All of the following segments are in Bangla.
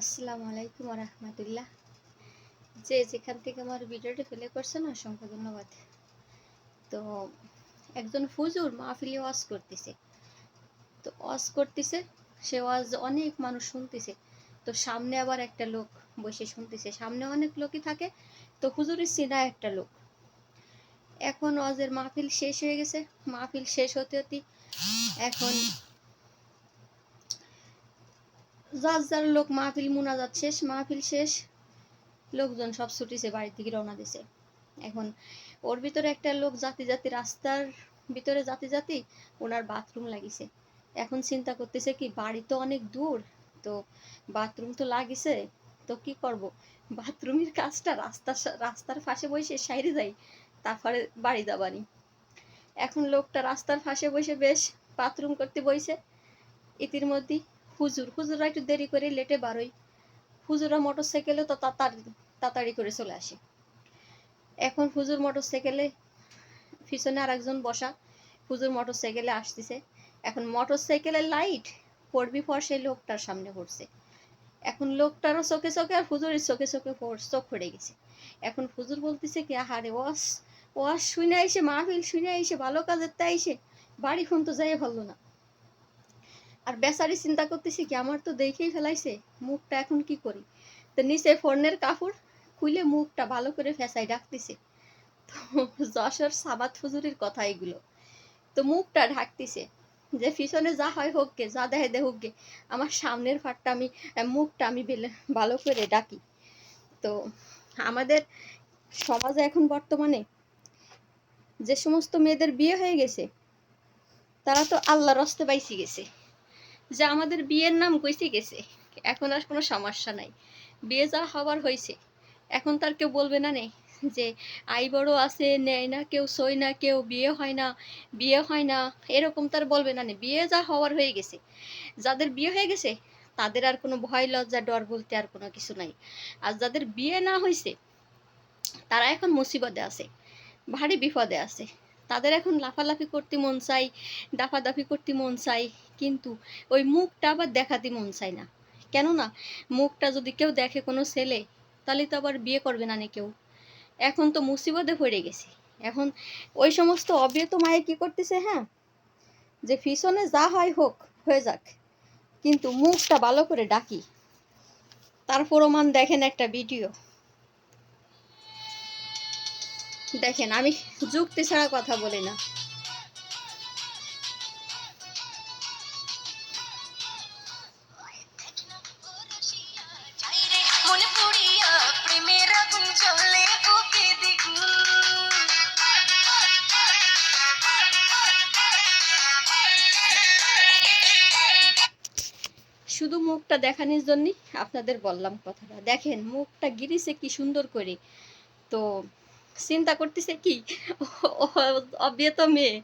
আসসালামু আলাইকুম রহমতুল্লাহ। যে যেখান থেকে আমার ভিডিওটি ফেলে করছেন অসংখ্য ধন্যবাদ। তো একজন ফুজুর মাহফিলে ওয়াজ করতেছে। তো ওয়াজ করতেছে, সে ওয়াজ অনেক মানুষ শুনতেছে। তো সামনে আবার একটা লোক বসে শুনতেছে। সামনে অনেক লোকই থাকে, তো হুজুরের চিনা একটা লোক। এখন ওয়াজের মাহফিল শেষ হয়ে গেছে। মাহফিল শেষ হতে হতে এখন যার যার লোক মাহফিল মুনাজাত শেষ, মাহফিল শেষ, লোকজন সব ছুটিছে, বাড়ি থেকে রওনা দিছে। এখন ওর ভিতরে একটা লোক জাতি জাতি, রাস্তার ভিতরে জাতি জাতি, ওনার বাথরুম লাগিছে। এখন চিন্তা করতেছে কি, বাড়ি তো অনেক দূর, তো বাথরুম তো লাগিছে, তো কি করব? বাথরুমের কাজটা রাস্তার রাস্তার পাশে বসে সাইরে যাই, তারপরে বাড়ি যাবানি। এখন লোকটা রাস্তার পাশে বসে বেশ বাথরুম করতে বইছে, ইতির মধ্যে হুজুর, হুজুররা একটু দেরি করে লেটে বারোই হুজুরা মোটর সাইকেলে তো তাড়াতাড়ি করে চলে আসে। এখন হুজুর মোটর সাইকেলে পিছনে আর একজন বসা। হুজুর মোটর সাইকেলে আসতেছে। এখন মোটর সাইকেলের লাইট পড়বি পর সেই লোকটার সামনে পড়ছে। এখন লোকটারও চোখে চোখে আর হুজুরের চোখে চোখে চোখ পড়ে গেছে। এখন হুজুর বলতেছে কি, আহারে ওয়াস ওয়াস শুনে আইসে, মাহফিল শুনে আইসে, ভালো কাজের তাই বাড়ি ফোন তো যাই ভালো না। আর বেচারি চিন্তা করতেছি কি, আমার তো দেখেই ফেলাইছে, মুখটা এখন কি করি? তো নিচে ফোনের কাপড় খুলে মুখটা ভালো করে ফেসাই ডাকতেছে তো যশোর সাবাত হুজুরের কথা এগুলো। তো মুখটা ঢাকতেছে, যে পিছনে যা হয় হোক গে, যা দেয় দে হোক গে, আমার সামনের ফাটটা আমি মুখটা আমি ভালো করে ডাকি তো আমাদের সমাজে এখন বর্তমানে যে সমস্ত মেয়েদের বিয়ে হয়ে গেছে, তারা তো আল্লাহ রস্তে বাইসি গেছে। যে আমাদের বিয়ের নাম কইসে গেছে। এখন আর কোনো সমস্যা নাই। বিয়ে যা হওয়ার হয়েছে এখন তার কেউ বলবে না নেই যে আই বড় আছে, নেয় না, কেউ সই না, কেউ বিয়ে হয় না, বিয়ে হয় না, এরকম তার বলবে না বিয়ে যা হওয়ার হয়ে গেছে, যাদের বিয়ে হয়ে গেছে, তাদের আর কোনো ভয়, লজ্জা, ডর বলতে আর কোনো কিছু নাই। আর যাদের বিয়ে না হয়েছে তারা এখন মুসিবতে আছে, ভারী বিপদে আছে। তাদের এখন লাফালাফি করতে মন চাই, দাফাদাফি করতে মন চাই, কিন্তু ওই মুখটা আবার দেখাতে মন চায় না। কেননা মুখটা যদি কেউ দেখে কোনো ছেলে, তাহলে তো আবার বিয়ে করবে না কেউ। এখন তো মুসিবতে পড়ে গেছে। এখন ওই সমস্ত অবিয়ত মায়ে কি করতেছে হ্যাঁ? যে পিছনে যা হয় হোক, হয়ে যাক। কিন্তু মুখটা ভালো করে ডাকি। তার প্রমাণ দেখেন একটা ভিডিও। দেখেন আমি যুক্তি ছাড়া কথা বলি না। শুধু মুখটা দেখানোর জন্যই আপনাদের বললাম কথাটা। দেখেন মুখটা গিরিছে কি সুন্দর করে। তো চিন্তা করতেছে কি? অবিয়ে তো মেয়ে।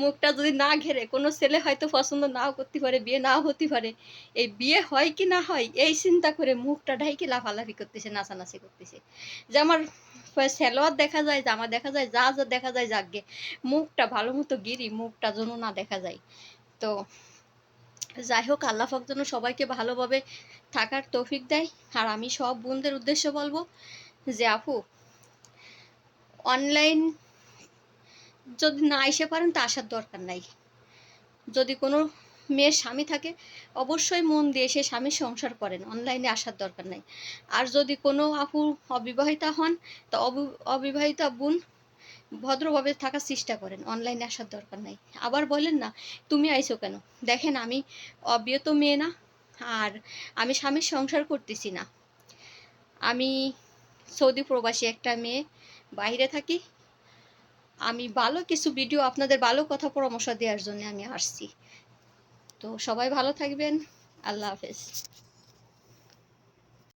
মুখটা যদি না ঘেরে, কোনো ছেলে হয়তো পছন্দ নাও করতে পারে, বিয়ে নাও হতে পারে। এই বিয়ে হয় কি না হয়, এই চিন্তা করে মুখটা ঢাইকে লাফালাফি করতেছে, নাচানাচি করতেছে। যে আমার সেলোয়ার দেখা যায়, জামা দেখা যায়, যা যা দেখা যায় যাগে মুখটা ভালো মতো গিরি, মুখটা যেন না দেখা যায়। তো যাই হোক, আল্লাহ যেন সবাইকে ভালোভাবে থাকার তৌফিক দেয়। আর আমি সব বোনদের উদ্দেশ্যে বলব যে, আপু অনলাইন যদি না এসে পারেন, তা আসার দরকার নাই। যদি কোনো মেয়ের স্বামী থাকে, অবশ্যই মন দিয়ে সে স্বামীর সংসার করেন অনলাইনে আসার দরকার নাই। আর যদি কোনো আপু অবিবাহিতা হন, তা অবি- অবিবাহিতা বোন ভদ্রভাবে থাকার চেষ্টা করেন অনলাইনে আসার দরকার নাই। আবার বলেন না, তুমি আইছো কেন? দেখেন, আমি অবিয়ত মেয়ে না, আর আমি স্বামীর সংসার করতেছি না। আমি সৌদি প্রবাসী একটা মেয়ে বাইরে থাকি। আমি ভালো কিছু ভিডিও আপনাদের ভালো কথা পরামর্শ দেওয়ার জন্য আমি আসছি। তো সবাই ভালো থাকবেন। আল্লাহ হাফেজ।